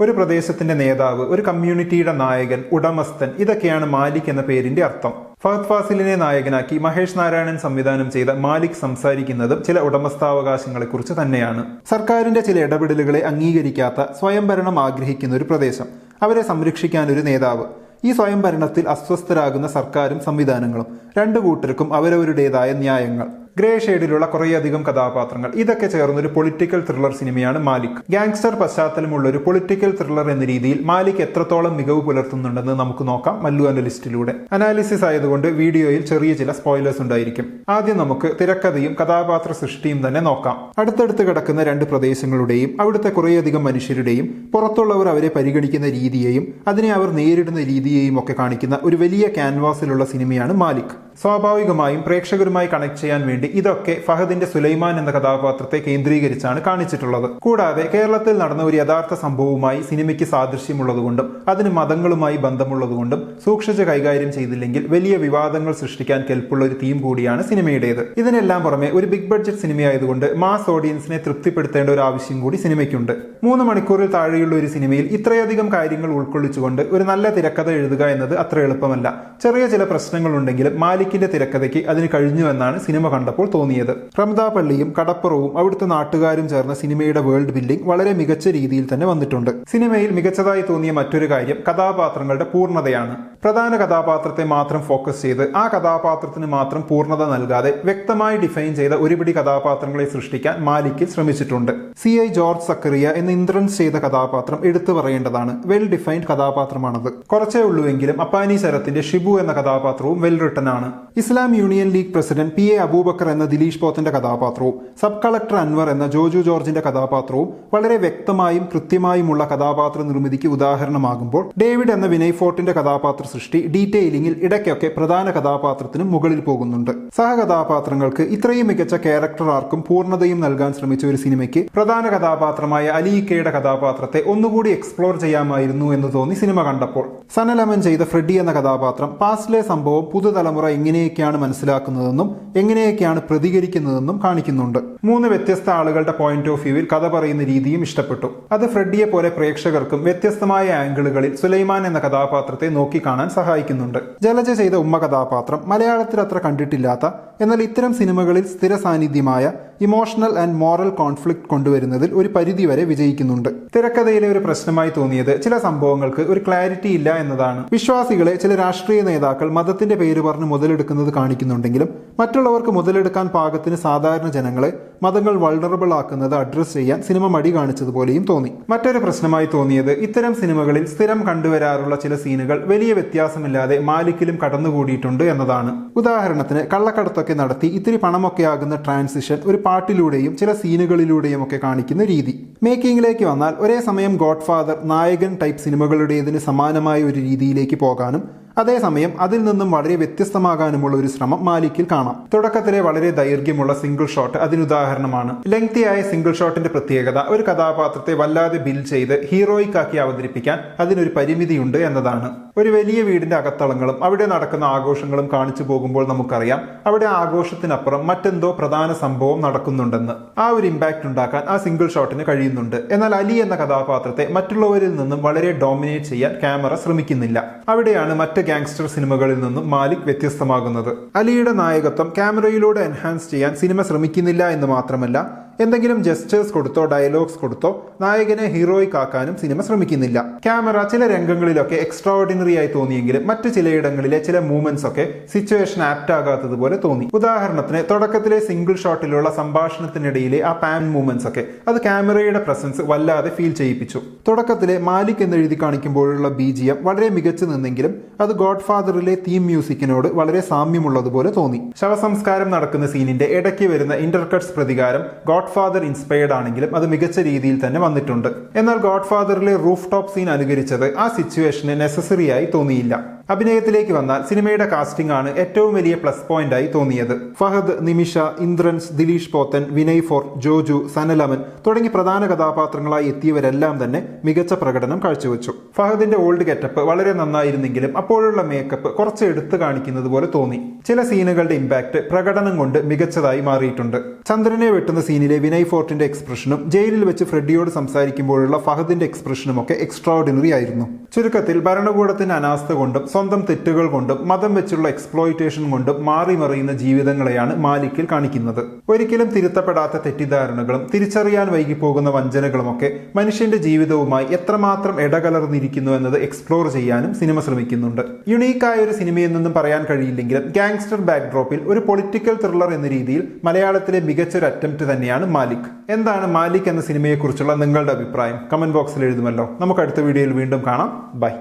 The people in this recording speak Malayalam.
ഒരു പ്രദേശത്തിന്റെ നേതാവ് ഒരു കമ്മ്യൂണിറ്റിയുടെ നായകൻ ഉടമസ്ഥൻ ഇതൊക്കെയാണ് മാലിക് എന്ന പേരിന്റെ അർത്ഥം. ഫഹദ് ഫാസിലിനെ നായകനാക്കി മഹേഷ് നാരായണൻ സംവിധാനം ചെയ്ത മാലിക് സംസാരിക്കുന്നതും ചില ഉടമസ്ഥാവകാശങ്ങളെ കുറിച്ച് തന്നെയാണ്. സർക്കാരിന്റെ ചില ഇടപെടലുകളെ അംഗീകരിക്കാത്ത സ്വയംഭരണം ആഗ്രഹിക്കുന്ന ഒരു പ്രദേശം. അവരെ സംരക്ഷിക്കാൻ ഒരു നേതാവ്. ഈ സ്വയംഭരണത്തിൽ അസ്വസ്ഥരാകുന്ന സർക്കാരും സംവിധാനങ്ങളും. രണ്ടു കൂട്ടർക്കും അവരവരുടേതായ ന്യായങ്ങൾ. ഗ്രേ ഷെയ്ഡിലുള്ള കുറേയധികം കഥാപാത്രങ്ങൾ. ഇതൊക്കെ ചേർന്ന ഒരു പൊളിറ്റിക്കൽ ത്രില്ലർ സിനിമയാണ് മാലിക്. ഗാങ്സ്റ്റർ പശ്ചാത്തലമുള്ള ഒരു പൊളിറ്റിക്കൽ ത്രില്ലർ എന്ന രീതിയിൽ മാലിക് എത്രത്തോളം മികവ് പുലർത്തുന്നുണ്ടെന്ന് നമുക്ക് നോക്കാം മല്ലു അനലിസ്റ്റിലൂടെ അനാലിസിസ് ആയതുകൊണ്ട് വീഡിയോയിൽ ചെറിയ ചില സ്പോയിലേഴ്സ് ഉണ്ടായിരിക്കും. ആദ്യം നമുക്ക് തിരക്കഥയും കഥാപാത്ര സൃഷ്ടിയും തന്നെ നോക്കാം. അടുത്തടുത്ത് കിടക്കുന്ന രണ്ട് പ്രദേശങ്ങളുടെയും അവിടുത്തെ കുറേയധികം മനുഷ്യരുടെയും പുറത്തുള്ളവർ അവരെ പരിഗണിക്കുന്ന രീതിയെയും അതിനെ അവർ നേരിടുന്ന രീതിയെയും ഒക്കെ കാണിക്കുന്ന ഒരു വലിയ ക്യാൻവാസിലുള്ള സിനിമയാണ് മാലിക്. സ്വാഭാവികമായും പ്രേക്ഷകരുമായി കണക്ട് ചെയ്യാൻ വേണ്ടി ഇതൊക്കെ ഫഹദിന്റെ സുലൈമാൻ എന്ന കഥാപാത്രത്തെ കേന്ദ്രീകരിച്ചാണ് കാണിച്ചിട്ടുള്ളത്. കൂടാതെ കേരളത്തിൽ നടന്ന ഒരു യഥാർത്ഥ സംഭവവുമായി സിനിമയ്ക്ക് സാദൃശ്യമുള്ളതുകൊണ്ടും അതിന് മതങ്ങളുമായി ബന്ധമുള്ളതുകൊണ്ടും സൂക്ഷിച്ച് കൈകാര്യം ചെയ്തില്ലെങ്കിൽ വലിയ വിവാദങ്ങൾ സൃഷ്ടിക്കാൻ കെൽപ്പുള്ള ഒരു തീം കൂടിയാണ് സിനിമയുടേത്. ഇതിനെല്ലാം പുറമെ ഒരു ബിഗ് ബഡ്ജറ്റ് സിനിമയായതുകൊണ്ട് മാസ് ഓഡിയൻസിനെ തൃപ്തിപ്പെടുത്തേണ്ട ഒരു ആവശ്യം കൂടി സിനിമയ്ക്കുണ്ട്. മൂന്ന് മണിക്കൂറിൽ താഴെയുള്ള ഒരു സിനിമയിൽ ഇത്രയധികം കാര്യങ്ങൾ ഉൾക്കൊള്ളിച്ചുകൊണ്ട് ഒരു നല്ല തിരക്കഥ എഴുതുക എന്നത് അത്ര എളുപ്പമല്ല. ചെറിയ ചില പ്രശ്നങ്ങളുണ്ടെങ്കിലും മാലിക്കിന്റെ തിരക്കഥയ്ക്ക് അതിന് കഴിഞ്ഞുവെന്നാണ് സിനിമ കണ്ടപ്പോൾ തോന്നിയത്. റംദാപള്ളിയും കടപ്പുറവും അവിടുത്തെ നാട്ടുകാരും ചേർന്ന സിനിമയുടെ വേൾഡ് ബിൽഡിംഗ് വളരെ മികച്ച രീതിയിൽ തന്നെ വന്നിട്ടുണ്ട്. സിനിമയിൽ മികച്ചതായി തോന്നിയ മറ്റൊരു കാര്യം കഥാപാത്രങ്ങളുടെ പൂർണതയാണ്. പ്രധാന കഥാപാത്രത്തെ മാത്രം ഫോക്കസ് ചെയ്ത് ആ കഥാപാത്രത്തിന് മാത്രം പൂർണത നൽകാതെ വ്യക്തമായി ഡിഫൈൻ ചെയ്ത ഒരുപിടി കഥാപാത്രങ്ങളെ സൃഷ്ടിക്കാൻ മാലിക്കിൽ ശ്രമിച്ചിട്ടുണ്ട്. സി ഐ ജോർജ് സക്കറിയ എന്ന് ഇന്ദ്രൻസ് ചെയ്ത കഥാപാത്രം എടുത്തു പറയേണ്ടതാണ്. വെൽ ഡിഫൈൻഡ് കഥാപാത്രമാണത്. കുറച്ചേ ഉള്ളൂവെങ്കിലും അപ്പാനി ശരത്തിന്റെ ഷിബു എന്ന കഥാപാത്രവും വെൽ റിട്ടൺ ആണ് Islam union league president P A Abubakar എന്ന ദിലീഷ് പോത്തിന്റെ കഥാപാത്രവും സബ് കളക്ടർ അൻവർ എന്ന ജോജു ജോർജിന്റെ കഥാപാത്രവും വളരെ വ്യക്തമായും കൃത്യമായുമുള്ള കഥാപാത്ര നിർമ്മിതിക്ക് ഉദാഹരണമാകുമ്പോൾ ഡേവിഡ് എന്ന വിനയ് ഫോർട്ടിന്റെ കഥാപാത്ര സൃഷ്ടി ഡീറ്റെയിലിംഗിൽ ഇടയ്ക്കൊക്കെ പ്രധാന കഥാപാത്രത്തിന് മുകളിൽ പോകുന്നുണ്ട്. സഹകഥാപാത്രങ്ങൾക്ക് ഇത്രയും മികച്ച ക്യാരക്ടർ ആർക്കും പൂർണതയും നൽകാൻ ശ്രമിച്ച ഒരു സിനിമയ്ക്ക് പ്രധാന കഥാപാത്രമായ അലിയിക്കയുടെ കഥാപാത്രത്തെ ഒന്നുകൂടി എക്സ്പ്ലോർ ചെയ്യാമായിരുന്നു എന്ന് തോന്നി സിനിമ കണ്ടപ്പോൾ. സനലമൻ ചെയ്ത ഫ്രെഡി എന്ന കഥാപാത്രം പാസ്റ്റിലെ സംഭവം പുതുതലമുറ എങ്ങനെയൊക്കെയാണ് മനസ്സിലാക്കുന്നതെന്നും എങ്ങനെയൊക്കെയാണ് പ്രതികരിക്കുന്നതെന്നും കാണിക്കുന്നുണ്ട്. മൂന്ന് വ്യത്യസ്ത ആളുകളുടെ പോയിന്റ് ഓഫ് വ്യൂവിൽ കഥ പറയുന്ന രീതിയും ഇഷ്ടപ്പെട്ടു. അത് ഫ്രെഡിയെ പോലെ പ്രേക്ഷകർക്കും വ്യത്യസ്തമായ ആംഗിളുകളിൽ സുലൈമാൻ എന്ന കഥാപാത്രത്തെ നോക്കിക്കാണാൻ സഹായിക്കുന്നുണ്ട്. ജലജ ചെയ്ത ഉമ്മ കഥാപാത്രം മലയാളത്തിൽ അത്ര കണ്ടിട്ടില്ലാത്ത എന്നാൽ ഇത്തരം സിനിമകളിൽ സ്ഥിര സാന്നിധ്യമായ ഇമോഷണൽ ആൻഡ് മോറൽ കോൺഫ്ലിക്ട് കൊണ്ടുവരുന്നതിൽ ഒരു പരിധിവരെ വിജയിക്കുന്നുണ്ട്. തിരക്കഥയിലെ ഒരു പ്രശ്നമായി തോന്നിയത് ചില സംഭവങ്ങൾക്ക് ഒരു ക്ലാരിറ്റി ഇല്ല എന്നതാണ്. വിശ്വാസികളെ ചില രാഷ്ട്രീയ നേതാക്കൾ മതത്തിന്റെ പേര് പറഞ്ഞ് മുതലെടുക്കുന്നത് കാണിക്കുന്നുണ്ടെങ്കിലും മറ്റുള്ളവർക്ക് മുതലെടുക്കാൻ പാകത്തിന് സാധാരണ ജനങ്ങളെ മതങ്ങൾ വൾണറബിൾ ആക്കുന്നത് അഡ്രസ് ചെയ്യാൻ സിനിമ മടി കാണിച്ചതുപോലെയും തോന്നി. മറ്റൊരു പ്രശ്നമായി തോന്നിയത് ഇത്തരം സിനിമകളിൽ സ്ഥിരം കണ്ടുവരാറുള്ള ചില സീനുകൾ വലിയ വ്യത്യാസമില്ലാതെ മാലിക്കിലും കടന്നുകൂടിയിട്ടുണ്ട് എന്നതാണ്. ഉദാഹരണത്തിന് കള്ളക്കടത്തൊക്കെ നടത്തി ഇത്തിരി പണമൊക്കെ ആകുന്ന ട്രാൻസിഷൻ ഒരു പാട്ടിലൂടെയും ചില സീനുകളിലൂടെയും ഒക്കെ കാണിക്കുന്ന രീതി. മേക്കിംഗിലേക്ക് വന്നാൽ ഒരേ സമയം ഗോഡ് ഫാദർ നായകൻ ടൈപ്പ് സിനിമകളുടേതിന് സമാനമായ ഒരു രീതിയിലേക്ക് പോകാനും അതേസമയം അതിൽ നിന്നും വളരെ വ്യത്യസ്തമാകാനുമുള്ള ഒരു ശ്രമം മാലിക്കിൽ കാണാം. തുടക്കത്തിലെ വളരെ ദൈർഘ്യമുള്ള സിംഗിൾ ഷോട്ട് അതിനുദാഹരണമാണ്. ലെങ്തിയായ സിംഗിൾ ഷോട്ടിന്റെ പ്രത്യേകത ഒരു കഥാപാത്രത്തെ വല്ലാതെ ബിൽ ചെയ്ത് ഹീറോയിക്കാക്കി അവതരിപ്പിക്കാൻ അതിനൊരു പരിമിതിയുണ്ട് എന്നതാണ്. ഒരു വലിയ വീടിന്റെ അകത്തളങ്ങളും അവിടെ നടക്കുന്ന ആഘോഷങ്ങളും കാണിച്ചു പോകുമ്പോൾ നമുക്കറിയാം അവിടെ ആഘോഷത്തിനപ്പുറം മറ്റെന്തോ പ്രധാന സംഭവം നടക്കുന്നുണ്ടെന്ന്. ആ ഒരു ഇമ്പാക്ട് ഉണ്ടാക്കാൻ ആ സിംഗിൾ ഷോട്ടിന് കഴിയുന്നുണ്ട്. എന്നാൽ അലി എന്ന കഥാപാത്രത്തെ മറ്റുള്ളവരിൽ നിന്നും വളരെ ഡോമിനേറ്റ് ചെയ്യാൻ ക്യാമറ ശ്രമിക്കുന്നില്ല. അവിടെയാണ് മറ്റ് ഗാങ്സ്റ്റർ സിനിമകളിൽ നിന്നും മാലിക് വ്യത്യസ്തമാകുന്നത്. അലിയുടെ നായകത്വം ക്യാമറയിലൂടെ എൻഹാൻസ് ചെയ്യാൻ സിനിമ ശ്രമിക്കുന്നില്ല എന്ന് മാത്രമല്ല എന്തെങ്കിലും ജസ്റ്റേഴ്സ് കൊടുത്തോ ഡയലോഗ്സ് കൊടുത്തോ നായകനെ ഹീറോയിക് ആക്കാനും സിനിമ ശ്രമിക്കുന്നില്ല. ക്യാമറ ചില രംഗങ്ങളിലൊക്കെ എക്സ്ട്രാ ഓർഡിനറി ആയി തോന്നിയെങ്കിലും മറ്റു ചിലയിടങ്ങളിലെ ചില മൂവ്മെന്റ്സ് ഒക്കെ സിറ്റുവേഷൻ ആപ്റ്റ് ആകാത്തതുപോലെ തോന്നി. ഉദാഹരണത്തിന് തുടക്കത്തിലെ സിംഗിൾ ഷോട്ടിലുള്ള സംഭാഷണത്തിനിടയിലെ ആ പാൻ മൂവ്മെന്റ്സ് ഒക്കെ അത് ക്യാമറയുടെ പ്രസൻസ് വല്ലാതെ ഫീൽ ചെയ്യിപ്പിച്ചു. തുടക്കത്തിലെ മാലിക് എന്ന് എഴുതി കാണിക്കുമ്പോഴുള്ള ബി ജി എം വളരെ മികച്ചു നിന്നെങ്കിലും അത് ഗോഡ് ഫാദറിലെ തീം മ്യൂസിക്കിനോട് വളരെ സാമ്യമുള്ളതുപോലെ തോന്നി. ശവസംസ്കാരം നടക്കുന്ന സീനിന്റെ ഇടയ്ക്ക് വരുന്ന ഇന്റർകട്സ് പ്രതികാരം ഗോഡ് ഫാദർ ഇൻസ്പയർഡ് ആണെങ്കിലും അത് മികച്ച രീതിയിൽ തന്നെ വന്നിട്ടുണ്ട്. എന്നാൽ ഗോഡ് ഫാദറിലെ റൂഫ് ടോപ്പ് സീൻ അനുകരിച്ചത് ആ സിറ്റുവേഷന് നെസസറി ആയി തോന്നിയില്ല. അഭിനയത്തിലേക്ക് വന്നാൽ സിനിമയുടെ കാസ്റ്റിംഗ് ആണ് ഏറ്റവും വലിയ പ്ലസ് പോയിന്റ് ആയി തോന്നിയത്. ഫഹദ് നിമിഷ ഇന്ദ്രൻസ് ദിലീഷ് പോത്തൻ വിനയ് ഫോർ ജോജു സനലമൻ തുടങ്ങി പ്രധാന കഥാപാത്രങ്ങളായി എത്തിയവരെല്ലാം തന്നെ മികച്ച പ്രകടനം കാഴ്ചവെച്ചു. ഫഹദിന്റെ ഓൾഡ് ഗെറ്റപ്പ് വളരെ നന്നായിരുന്നെങ്കിലും അപ്പോഴുള്ള മേക്കപ്പ് കുറച്ച് എടുത്തു കാണിക്കുന്നത് പോലെ തോന്നി. ചില സീനുകളുടെ ഇമ്പാക്ട് പ്രകടനം കൊണ്ട് മികച്ചതായി മാറിയിട്ടുണ്ട്. ചന്ദ്രനെ വെട്ടുന്ന സീനിലെ വിനയ് ഫോർട്ടിന്റെ എക്സ്പ്രഷനും ജയിലിൽ വെച്ച് ഫ്രെഡിയോട് സംസാരിക്കുമ്പോഴുള്ള ഫഹദിന്റെ എക്സ്പ്രഷനും ഒക്കെ എക്സ്ട്രാ ഓർഡിനറി ആയിരുന്നു. ചുരുക്കത്തിൽ ഭരണകൂടത്തിന്റെ അനാസ്ഥ കൊണ്ടും സ്വന്തം തെറ്റുകൾ കൊണ്ടും മതം വെച്ചുള്ള എക്സ്പ്ലോയിറ്റേഷൻ കൊണ്ടും മാറി മറിയുന്ന ജീവിതങ്ങളെയാണ് മാലിക്കിൽ കാണിക്കുന്നത്. ഒരിക്കലും തിരുത്തപ്പെടാത്ത തെറ്റിദ്ധാരണകളും തിരിച്ചറിയാൻ വൈകിപ്പോകുന്ന വഞ്ചനകളുമൊക്കെ മനുഷ്യന്റെ ജീവിതവുമായി എത്രമാത്രം ഇടകലർന്നിരിക്കുന്നു എന്നത് എക്സ്പ്ലോർ ചെയ്യാനും സിനിമ ശ്രമിക്കുന്നുണ്ട്. യുണീക്കായ ഒരു സിനിമയെന്നൊന്നും പറയാൻ കഴിയില്ലെങ്കിലും ഗാങ്സ്റ്റർ ബാക്ക്ഡ്രോപ്പിൽ ഒരു പൊളിറ്റിക്കൽ ത്രില്ലർ എന്ന രീതിയിൽ മലയാളത്തിലെ മികച്ചൊരു അറ്റംപ്റ്റ് തന്നെയാണ് മാലിക്. എന്താണ് മാലിക് എന്ന സിനിമയെക്കുറിച്ചുള്ള നിങ്ങളുടെ അഭിപ്രായം? കമന്റ് ബോക്സിൽ എഴുതുമല്ലോ. നമുക്ക് അടുത്ത വീഡിയോയിൽ വീണ്ടും കാണാം. ബൈ